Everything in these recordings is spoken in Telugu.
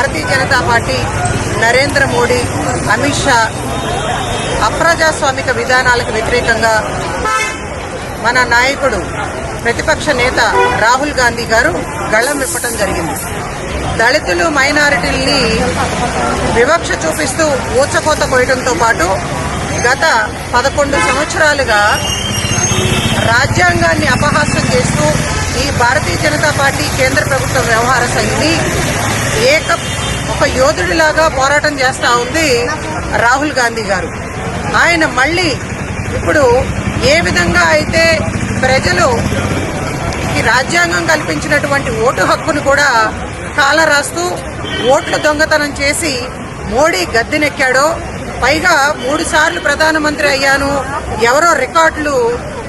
భారతీయ జనతా పార్టీ నరేంద్ర మోడీ అమిత్ షా అప్రజాస్వామిక విధానాలకు వ్యతిరేకంగా మన నాయకుడు ప్రతిపక్ష నేత రాహుల్ గాంధీ గారు గళం విప్పటం జరిగింది. దళితులు మైనారిటీల్ని వివక్ష చూపిస్తూ ఊచకోత కోయడంతో పాటు గత పదకొండు సంవత్సరాలుగా రాజ్యాంగాన్ని అపహాస్యం చేస్తూ ఈ భారతీయ జనతా పార్టీ కేంద్ర ప్రభుత్వ వ్యవహార శైలిని ఏక ఒక యోధుడిలాగా పోరాటం చేస్తూ ఉంది రాహుల్ గాంధీ గారు. ఆయన మళ్ళీ ఇప్పుడు ఏ విధంగా అయితే ప్రజలు ఈ రాజ్యాంగం కల్పించినటువంటి ఓటు హక్కును కూడా కాలరాస్తూ ఓట్లు దొంగతనం చేసి మోడీ గద్దెనెక్కాడో పైగా మూడు సార్లు ప్రధానమంత్రి అయ్యాను ఎవరో రికార్డులు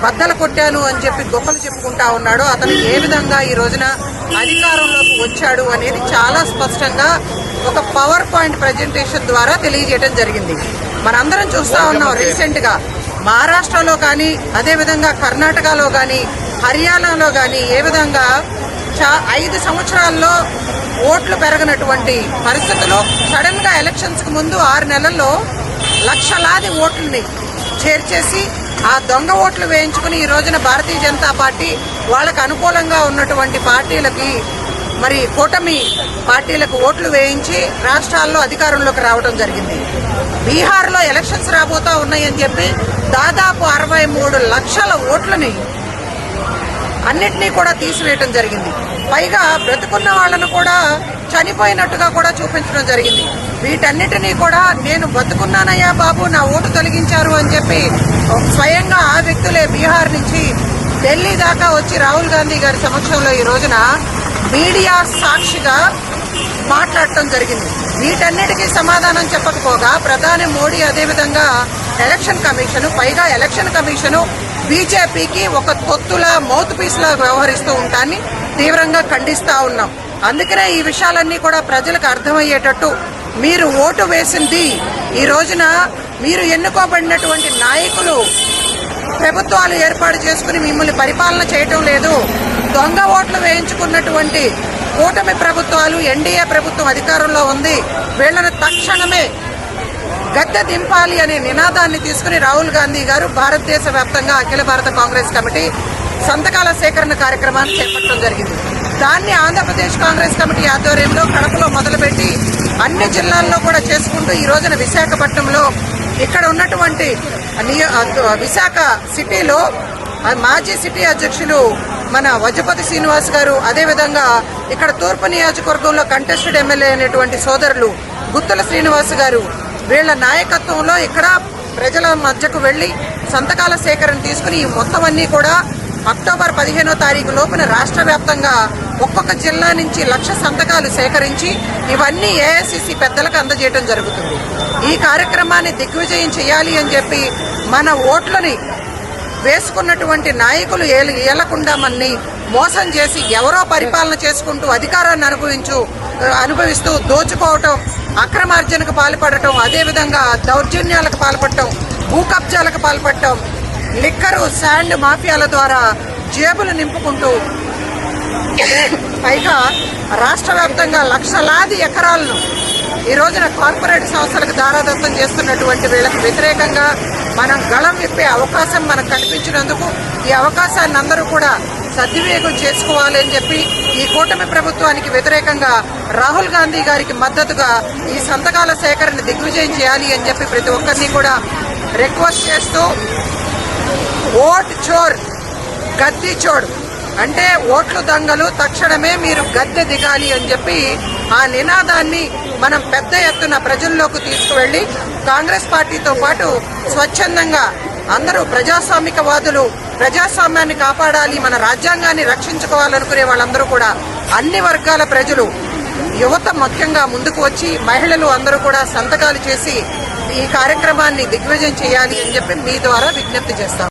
బద్దలు కొట్టాను అని చెప్పి గొప్పలు చెప్పుకుంటా ఉన్నాడు అతను ఏ విధంగా ఈ రోజున అధికారంలోకి వచ్చాడు అనేది చాలా స్పష్టంగా ఒక పవర్ పాయింట్ ప్రజెంటేషన్ ద్వారా తెలియజేయడం జరిగింది. మనందరం చూస్తా ఉన్నాం రీసెంట్గా మహారాష్ట్రలో కానీ అదేవిధంగా కర్ణాటకలో కానీ హర్యానాలో కానీ ఏ విధంగా చా ఐదు సంవత్సరాల్లో ఓట్లు పెరగనటువంటి పరిస్థితులు సడన్గా ఎలక్షన్స్కు ముందు ఆరు నెలల్లో లక్షలాది ఓట్లని చేర్చేసి ఆ దొంగ ఓట్లు వేయించుకుని ఈ రోజున భారతీయ జనతా పార్టీ వాళ్ళకు అనుకూలంగా ఉన్నటువంటి పార్టీలకి మరి కూటమి పార్టీలకు ఓట్లు వేయించి రాష్ట్రాల్లో అధికారంలోకి రావడం జరిగింది. బీహార్లో ఎలక్షన్స్ రాబోతా ఉన్నాయని చెప్పి దాదాపు అరవై మూడు లక్షల ఓట్లని అన్నిటినీ కూడా తీసివేయటం జరిగింది. పైగా బ్రతుకున్న వాళ్ళను కూడా చనిపోయినట్టుగా కూడా చూపించడం జరిగింది. వీటన్నిటినీ కూడా నేను బతుకున్నానయ్యా బాబు నా ఓటు తొలగించారు అని చెప్పి స్వయంగా ఆ వ్యక్తులే బీహార్ నుంచి ఢిల్లీ దాకా వచ్చి రాహుల్ గాంధీ గారి సమక్షంలో ఈ రోజున మీడియా సాక్షిగా మాట్లాడటం జరిగింది. వీటన్నిటికీ సమాధానం చెప్పకపోగా ప్రధాని మోడీ అదేవిధంగా ఎలక్షన్ కమిషన్ పైగా ఎలక్షన్ కమిషన్ బీజేపీకి ఒక తొత్తుల మౌత్ వ్యవహరిస్తూ ఉంటాన్ని తీవ్రంగా ఖండిస్తూ ఉన్నాం. అందుకనే ఈ విషయాలన్నీ కూడా ప్రజలకు అర్థమయ్యేటట్టు మీరు ఓటు వేసింది ఈ రోజున మీరు ఎన్నుకోబడినటువంటి నాయకులు ప్రభుత్వాలు ఏర్పాటు చేసుకుని మిమ్మల్ని పరిపాలన చేయటం లేదు. దొంగ ఓట్లు వేయించుకున్నటువంటి కూటమి ప్రభుత్వాలు ఎన్డీఏ ప్రభుత్వం అధికారంలో ఉంది. వీళ్ళని తక్షణమే గద్దె దింపాలి అనే నినాదాన్ని తీసుకుని రాహుల్ గాంధీ గారు భారతదేశ వ్యాప్తంగా అఖిల భారత కాంగ్రెస్ కమిటీ సంతకాల సేకరణ కార్యక్రమాన్ని చేపట్టడం జరిగింది. దాన్ని ఆంధ్రప్రదేశ్ కాంగ్రెస్ కమిటీ ఆధ్వర్యంలో కడపలో మొదలుపెట్టి అన్ని జిల్లాల్లో కూడా చేసుకుంటూ ఈ రోజున విశాఖపట్నంలో ఇక్కడ ఉన్నటువంటి విశాఖ సిటీలో మాజీ సిటీ అధ్యక్షులు మన వజ్రపతి శ్రీనివాస్ గారు అదేవిధంగా ఇక్కడ తూర్పు నియోజకవర్గంలో కంటెస్టెడ్ ఎమ్మెల్యే అయినటువంటి సోదరులు గుత్తుల శ్రీనివాస్ గారు వీళ్ళ నాయకత్వంలో ఇక్కడ ప్రజల మధ్యకు వెళ్ళి సంతకాల సేకరణ తీసుకుని ఈ మొత్తం అన్ని కూడా అక్టోబర్ పదిహేనో తారీఖు లోపున రాష్ట్ర వ్యాప్తంగా ఒక్కొక్క జిల్లా నుంచి లక్ష సంతకాలు సేకరించి ఇవన్నీ ఏఐసిసి పెద్దలకు అందజేయడం జరుగుతుంది. ఈ కార్యక్రమాన్ని దిగ్విజయం చేయాలి అని చెప్పి మన ఓట్లని వేసుకున్నటువంటి నాయకులు ఏల- ఏలకుండా మోసం చేసి ఎవరో పరిపాలన చేసుకుంటూ అధికారాన్ని అనుభవించు అనుభవిస్తూ దోచుకోవటం అక్రమార్జనకు పాల్పడటం అదేవిధంగా దౌర్జన్యాలకు పాల్పడటం భూ కబ్జాలకు పాల్పడటం లిక్కరు శాండ్ మాఫియాల ద్వారా జేబులు నింపుకుంటూ పైగా రాష్ట్ర వ్యాప్తంగా లక్షలాది ఎకరాలను ఈ రోజున కార్పొరేట్ సంస్థలకు దారాదత్తం చేస్తున్నటువంటి వీళ్ళకి వ్యతిరేకంగా మనం గళం విప్పే అవకాశం మనకు కల్పించినందుకు ఈ అవకాశాన్ని అందరూ కూడా సద్వినియోగం చేసుకోవాలి అని చెప్పి ఈ కూటమి ప్రభుత్వానికి వ్యతిరేకంగా రాహుల్ గాంధీ గారికి మద్దతుగా ఈ సంతకాల సేకరణ దిగ్విజయం చేయాలి అని చెప్పి ప్రతి ఒక్కరిని కూడా రిక్వెస్ట్ చేస్తూ ఓట్ చోర్ గద్దె చోడు. అంటే ఓట్లు దంగలు తక్షణమే మీరు గద్దె దిగాలి అని చెప్పి ఆ నినాదాన్ని మనం పెద్ద ఎత్తున ప్రజల్లోకి తీసుకువెళ్ళి కాంగ్రెస్ పార్టీతో పాటు స్వచ్ఛందంగా అందరూ ప్రజాస్వామికవాదులు ప్రజాస్వామ్యాన్ని కాపాడాలి మన రాజ్యాంగాన్ని రక్షించుకోవాలనుకునే వాళ్ళందరూ కూడా అన్ని వర్గాల ప్రజలు యువత ముఖ్యంగా ముందుకు వచ్చి మహిళలు అందరూ కూడా సంతకాలు చేసి ఈ కార్యక్రమాన్ని దిగ్విజయం చేయాలి అని చెప్పి మీ ద్వారా విజ్ఞప్తి చేస్తాం.